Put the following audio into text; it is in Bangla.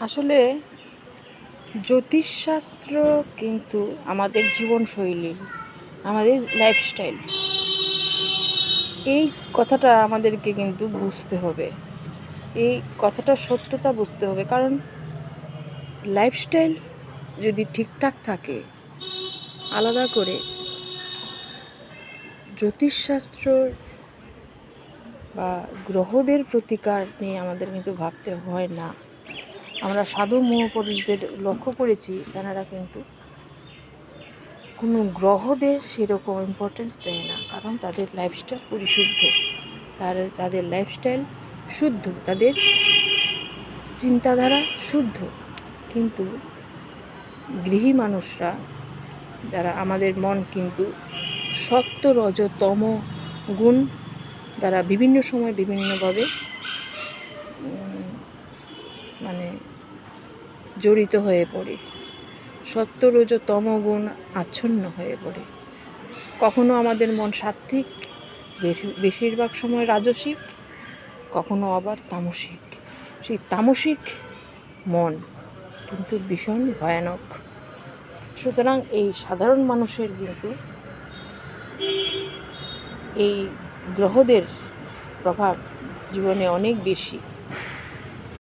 আসলে জ্যোতিষশাস্ত্র কিন্তু আমাদের জীবনশৈলী, আমাদের লাইফস্টাইল এই কথাটা আমাদেরকে কিন্তু বুঝতে হবে। এই কথাটা সত্যতা বুঝতে হবে। কারণ লাইফস্টাইল যদি ঠিকঠাক থাকে, আলাদা করে জ্যোতিষশাস্ত্র বা গ্রহদের প্রতিকার নিয়ে আমাদের কিন্তু ভাবতে হয় না। আমরা সাধু মহাপুরুষদের লক্ষ্য করেছি তেনারা কিন্তু কোনো গ্রহদের সেরকম ইম্পর্টেন্স দেয় না, কারণ তাদের লাইফস্টাইল পরিশুদ্ধ। তার, তাদের লাইফস্টাইল শুদ্ধ, তাদের চিন্তাধারা শুদ্ধ। কিন্তু গৃহী মানুষরা, যারা আমাদের মন কিন্তু সত্য রজতম গুণ দ্বারা বিভিন্ন সময় বিভিন্নভাবে মানে জড়িত হয়ে পড়ে। সত্য রজ গুণ আচ্ছন্ন হয়ে পড়ে। কখনো আমাদের মন সাত্ত্বিক, বেশি- বেশিরভাগ সময় রাজসিক, কখনো আবার তামসিক। সেই তামসিক মন কিন্তু ভীষণ ভয়ানক। সুতরাং এই সাধারণ মানুষের কিন্তু এই গ্রহদের প্রভাব জীবনে অনেক বেশি।